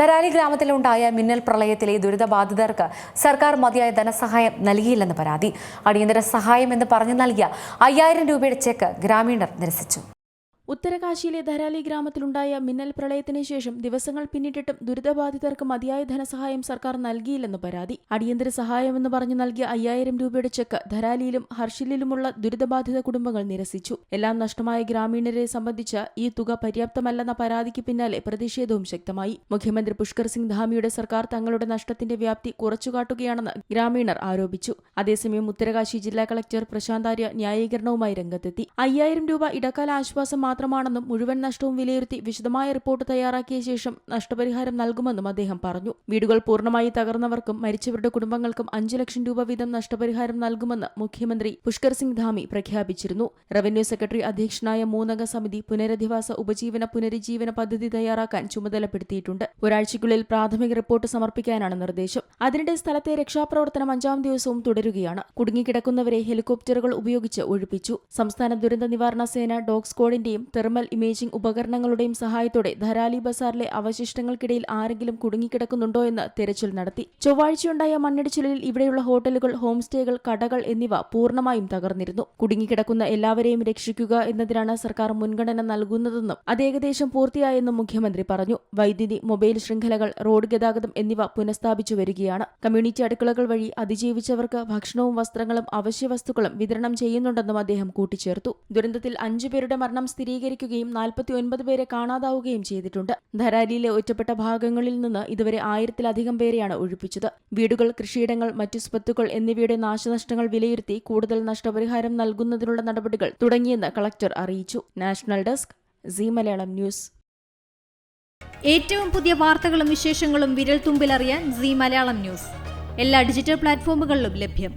ധരാലി ഗ്രാമത്തിലുണ്ടായ മിന്നൽ പ്രളയത്തിലെ ദുരിതബാധിതർക്ക് സർക്കാർ മതിയായ ധനസഹായം നൽകിയില്ലെന്ന് പരാതി. അടിയന്തര സഹായം എന്ന് പറഞ്ഞു നൽകിയ അയ്യായിരം രൂപയുടെ ചെക്ക് ഗ്രാമീണർ നിരസിച്ചു. ഉത്തരകാശിയിലെ ധരാലി ഗ്രാമത്തിലുണ്ടായ മിന്നൽ പ്രളയത്തിന് ശേഷം ദിവസങ്ങൾ പിന്നിട്ടിട്ടും ദുരിതബാധിതർക്ക് മതിയായ ധനസഹായം സർക്കാർ നൽകിയില്ലെന്ന് പരാതി. അടിയന്തര സഹായമെന്ന് പറഞ്ഞു നൽകിയ അയ്യായിരം രൂപയുടെ ചെക്ക് ധരാലിയിലും ഹർഷിലിലുമുള്ള ദുരിതബാധിത കുടുംബങ്ങൾ നിരസിച്ചു. എല്ലാം നഷ്ടമായ ഗ്രാമീണരെ സംബന്ധിച്ച ഈ തുക പര്യാപ്തമല്ലെന്ന പരാതിക്ക് പിന്നാലെ പ്രതിഷേധവും ശക്തമായി. മുഖ്യമന്ത്രി പുഷ്കർ സിംഗ് ധാമിയുടെ സർക്കാർ തങ്ങളുടെ നഷ്ടത്തിന്റെ വ്യാപ്തി കുറച്ചുകാട്ടുകയാണെന്ന് ഗ്രാമീണർ ആരോപിച്ചു. അതേസമയം ഉത്തരകാശി ജില്ലാ കളക്ടർ പ്രശാന്ത് ആര്യ ന്യായീകരണവുമായി രംഗത്തെത്തി. അയ്യായിരം രൂപ ഇടക്കാല ആശ്വാസം മാത്രമാണെന്നും മുഴുവൻ നഷ്ടവും വിലയിരുത്തി വിശദമായ റിപ്പോർട്ട് തയ്യാറാക്കിയ ശേഷം നഷ്ടപരിഹാരം നൽകുമെന്നും അദ്ദേഹം പറഞ്ഞു. വീടുകൾ പൂർണമായി തകർന്നവർക്കും മരിച്ചവരുടെ കുടുംബങ്ങൾക്കും അഞ്ചു ലക്ഷം രൂപ വീതം നഷ്ടപരിഹാരം നൽകുമെന്ന് മുഖ്യമന്ത്രി പുഷ്കർ സിംഗ് ധാമി പ്രഖ്യാപിച്ചിരുന്നു. റവന്യൂ സെക്രട്ടറി അധ്യക്ഷനായ മൂന്നംഗ സമിതി പുനരധിവാസ ഉപജീവന പുനരുജ്ജീവന പദ്ധതി തയ്യാറാക്കാൻ ചുമതലപ്പെടുത്തിയിട്ടുണ്ട്. ഒരാഴ്ചയ്ക്കുള്ളിൽ പ്രാഥമിക റിപ്പോർട്ട് സമർപ്പിക്കാനാണ് നിർദ്ദേശം. അതിനിടെ സ്ഥലത്തെ രക്ഷാപ്രവർത്തനം അഞ്ചാം ദിവസവും തുടരുകയാണ്. കുടുങ്ങിക്കിടക്കുന്നവരെ ഹെലികോപ്റ്ററുകൾ ഉപയോഗിച്ച് ഒഴിപ്പിച്ചു. സംസ്ഥാന ദുരന്ത നിവാരണ സേന ഡോഗ് സ്ക്വാഡിന്റെയും തെർമൽ ഇമേജിംഗ് ഉപകരണങ്ങളുടെയും സഹായത്തോടെ ധരാലി ബസാറിലെ അവശിഷ്ടങ്ങൾക്കിടയിൽ ആരെങ്കിലും കുടുങ്ങിക്കിടക്കുന്നുണ്ടോ എന്ന് തെരച്ചിൽ നടത്തി. ചൊവ്വാഴ്ചയുണ്ടായ മണ്ണിടിച്ചിലിൽ ഇവിടെയുള്ള ഹോട്ടലുകൾ ഹോം സ്റ്റേകൾ കടകൾ എന്നിവ പൂർണമായും തകർന്നിരുന്നു. കുടുങ്ങിക്കിടക്കുന്ന എല്ലാവരെയും രക്ഷിക്കുക എന്നതിനാണ് സർക്കാർ മുൻഗണന നൽകുന്നതെന്നും അത് ഏകദേശം പൂർത്തിയായെന്നും മുഖ്യമന്ത്രി പറഞ്ഞു. വൈദ്യുതി മൊബൈൽ ശൃംഖലകൾ റോഡ് ഗതാഗതം എന്നിവ പുനഃസ്ഥാപിച്ചു വരികയാണ്. കമ്മ്യൂണിറ്റി അടുക്കളകൾ വഴി അതിജീവിച്ചവർക്ക് ഭക്ഷണവും വസ്ത്രങ്ങളും അവശ്യ വസ്തുക്കളും വിതരണം ചെയ്യുന്നുണ്ടെന്നും അദ്ദേഹം കൂട്ടിച്ചേർത്തു. ദുരന്തത്തിൽ അഞ്ചുപേരുടെ മരണം സ്ഥിരീകരിക്കുകയും നാൽപ്പത്തി ഒൻപത് പേരെ കാണാതാവുകയും ചെയ്തിട്ടുണ്ട്. ധരാലിയിലെ ഒറ്റപ്പെട്ട ഭാഗങ്ങളിൽ നിന്ന് ഇതുവരെ ആയിരത്തിലധികം പേരെയാണ് ഒഴിപ്പിച്ചത്. വീടുകൾ കൃഷിയിടങ്ങൾ മറ്റു സ്വത്തുക്കൾ എന്നിവയുടെ നാശനഷ്ടങ്ങൾ വിലയിരുത്തി കൂടുതൽ നഷ്ടപരിഹാരം നൽകുന്നതിനുള്ള നടപടികൾ തുടങ്ങിയെന്ന് കളക്ടർ അറിയിച്ചു. National desk C Malayalam news. ഏറ്റവും പുതിയ വാർത്തകളും വിശേഷങ്ങളും വിരൽ തുമ്പിലറിയാൻ സി മലയാളം ന്യൂസ്. എല്ലാ ഡിജിറ്റൽ പ്ലാറ്റ്ഫോമുകളിലും ലഭ്യം.